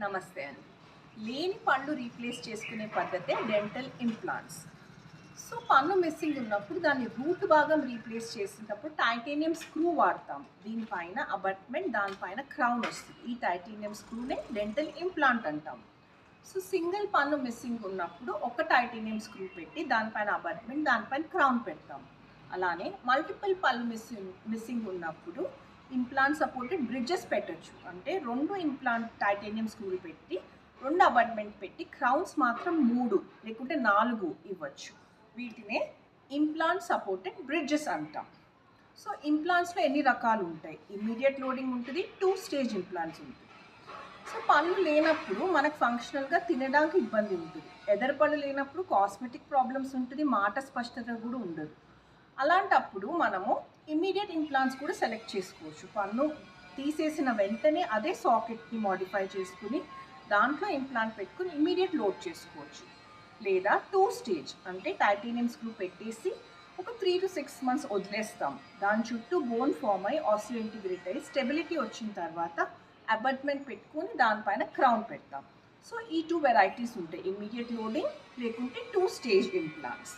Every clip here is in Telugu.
నమస్తే అండి. లేని పళ్ళు రీప్లేస్ చేసుకునే పద్ధతే డెంటల్ ఇంప్లాంట్స్. సో పన్ను మిస్సింగ్ ఉన్నప్పుడు దాన్ని రూట్ భాగం రీప్లేస్ చేసినప్పుడు టైటేనియం స్క్రూ వాడతాం. దీనిపైన అబట్మెంట్ దానిపైన క్రౌన్ వస్తుంది. ఈ టైటేనియం స్క్రూనే డెంటల్ ఇంప్లాంట్ అంటాం. సో సింగిల్ పన్ను మిస్సింగ్ ఉన్నప్పుడు ఒక టైటేనియం స్క్రూ పెట్టి దానిపైన అబట్మెంట్ దానిపైన క్రౌన్ పెడతాం. అలానే మల్టిపుల్ పళ్ళు మిస్సింగ్ మిస్సింగ్ ఉన్నప్పుడు ఇంప్లాంట్ సపోర్టెడ్ బ్రిడ్జెస్ పెట్టొచ్చు. అంటే రెండు ఇంప్లాంట్ టైటేనియం స్క్రూలు పెట్టి రెండు అబార్ట్మెంట్ పెట్టి క్రౌన్స్ మాత్రం మూడు లేకుంటే నాలుగు ఇవ్వచ్చు. వీటినే ఇంప్లాంట్ సపోర్టెడ్ బ్రిడ్జెస్ అంటాం. సో ఇంప్లాంట్స్లో ఎన్ని రకాలు ఉంటాయి? ఇమ్మీడియట్ లోడింగ్ ఉంటుంది టూ స్టేజ్ ఇంప్లాంట్స్ ఉంటుంది. సో పళ్ళు లేనప్పుడు మనకు ఫంక్షనల్గా తినడానికి ఇబ్బంది ఉంటుంది. ఎదరు పళ్ళు లేనప్పుడు కాస్మెటిక్ ప్రాబ్లమ్స్ ఉంటుంది మాట స్పష్టత కూడా ఉండదు. అలాంటప్పుడు మనము ఇమ్మీడియట్ ఇంప్లాంట్స్ కూడా సెలెక్ట్ చేసుకోవచ్చు. పన్ను తీసేసిన వెంటనే అదే సాకెట్ని మాడిఫై చేసుకుని దాంట్లో ఇంప్లాంట్ పెట్టుకుని ఇమీడియట్ లోడ్ చేసుకోవచ్చు. లేదా టూ స్టేజ్ అంటే టైటానియం స్క్రూ పెట్టేసి ఒక త్రీ టు సిక్స్ మంత్స్ వదిలేస్తాం. దాని చుట్టూ బోన్ ఫామ్ అయ్యి ఆసియో ఇంటిగ్రేట్ అయ్యి స్టెబిలిటీ వచ్చిన తర్వాత అబట్మెంట్ పెట్టుకొని దానిపైన క్రౌన్ పెడతాం. సో ఈ టూ వెరైటీస్ ఉంటాయి. ఇమ్మీడియట్ లోడింగ్ లేకుంటే టూ స్టేజ్ ఇంప్లాంట్స్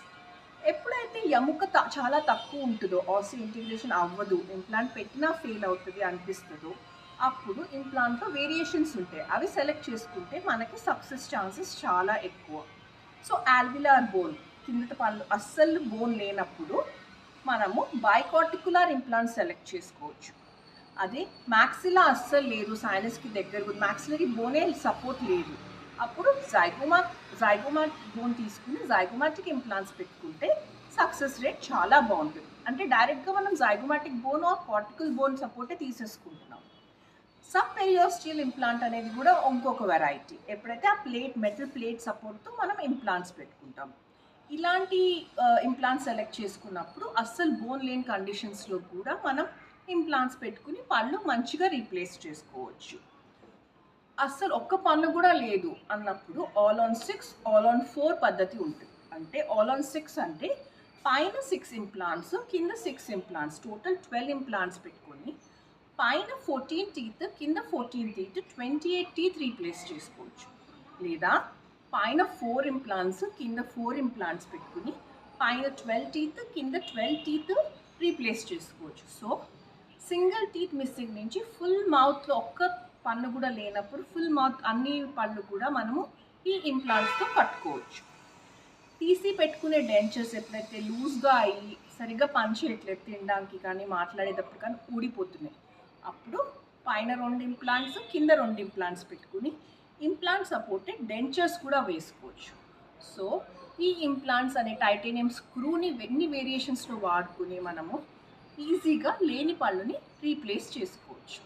ఎప్పుడైతే ఎముక త- చాలా తక్కువ ఉంటుందో ఆసి ఇంటిగ్రేషన్ అవ్వదు ఇంప్లాంట్ పెట్టినా ఫెయిల్ అవుతుంది అనిపిస్తుందో అప్పుడు ఇంప్లాంట్లో వేరియేషన్స్ ఉంటాయి. అవి సెలెక్ట్ చేసుకుంటే మనకి సక్సెస్ ఛాన్సెస్ చాలా ఎక్కువ. సో ఆల్విలార్ బోన్ కిందట పళ్ళు అస్సలు బోన్ లేనప్పుడు మనము బైకార్టికులర్ ఇంప్లాంట్ సెలెక్ట్ చేసుకోవచ్చు. అదే మ్యాక్సిలా అస్సలు లేదు సైనస్కి దగ్గర మ్యాక్సిలకి బోనే సపోర్ట్ లేదు. అప్పుడు జైగోమా జైగోమా బోన్ తీసుకుని జైగోమాటిక్ ఇంప్లాంట్స్ పెట్టుకుంటే సక్సెస్ రేట్ చాలా బాగుంటుంది. అంటే డైరెక్ట్గా మనం zygomatic bone or cortical bone సపోర్టే తీసేసుకుంటున్నాం. సబ్ పెరియోస్టియల్ ఇంప్లాంట్ అనేది కూడా ఇంకొక వెరైటీ ఎప్పుడైతే ఆ ప్లేట్ మెటల్ ప్లేట్ సపోర్ట్తో మనం ఇంప్లాంట్స్ పెట్టుకుంటాం. ఇలాంటి ఇంప్లాంట్స్ సెలెక్ట్ చేసుకున్నప్పుడు అస్సలు బోన్ లేని కండిషన్స్లో కూడా మనం ఇంప్లాంట్స్ పెట్టుకుని పళ్ళు మంచిగా రీప్లేస్ చేసుకోవచ్చు. అస్సలు ఒక్క పన్ను కూడా లేదు అన్నప్పుడు all on six all on four పద్ధతి ఉంటుంది. అంటే ఆల్ ఆన్ సిక్స్ అంటే పైన సిక్స్ ఇంప్లాంట్స్ కింద six implants total twelve implants పెట్టుకొని పైన ఫోర్టీన్ టీత్ కింద fourteen teeth twenty eight teeth replace చేసుకోవచ్చు. లేదా పైన ఫోర్ ఇంప్లాంట్స్ కింద ఫోర్ ఇంప్లాంట్స్ పెట్టుకుని పైన ట్వెల్వ్ టీత్ కింద ట్వెల్వ్ టీత్ రీప్లేస్ చేసుకోవచ్చు. సో సింగిల్ టీత్ మిస్సింగ్ నుంచి ఫుల్ మౌత్లో ఒక్క పన్ను కూడా లేనప్పుడు ఫుల్ మౌత్ అన్ని పళ్ళు కూడా మనము ఈ ఇంప్లాంట్స్తో కట్టుకోవచ్చు. తీసి పెట్టుకునే డెంచర్స్ ఎప్పుడైతే లూజ్గా అయ్యి సరిగ్గా పనిచేయట్లేదు తినడానికి కానీ మాట్లాడేటప్పుడు కానీ ఊడిపోతున్నాయి. అప్పుడు పైన రెండు ఇంప్లాంట్స్ కింద రెండు ఇంప్లాంట్స్ పెట్టుకుని ఇంప్లాంట్ సపోర్టెడ్ డెంచర్స్ కూడా వేసుకోవచ్చు. సో ఈ ఇంప్లాంట్స్ అనే టైటేనియం స్క్రూని ఎన్ని వేరియేషన్స్లో వాడుకుని మనము ఈజీగా లేని పళ్ళుని రీప్లేస్ చేసుకోవచ్చు.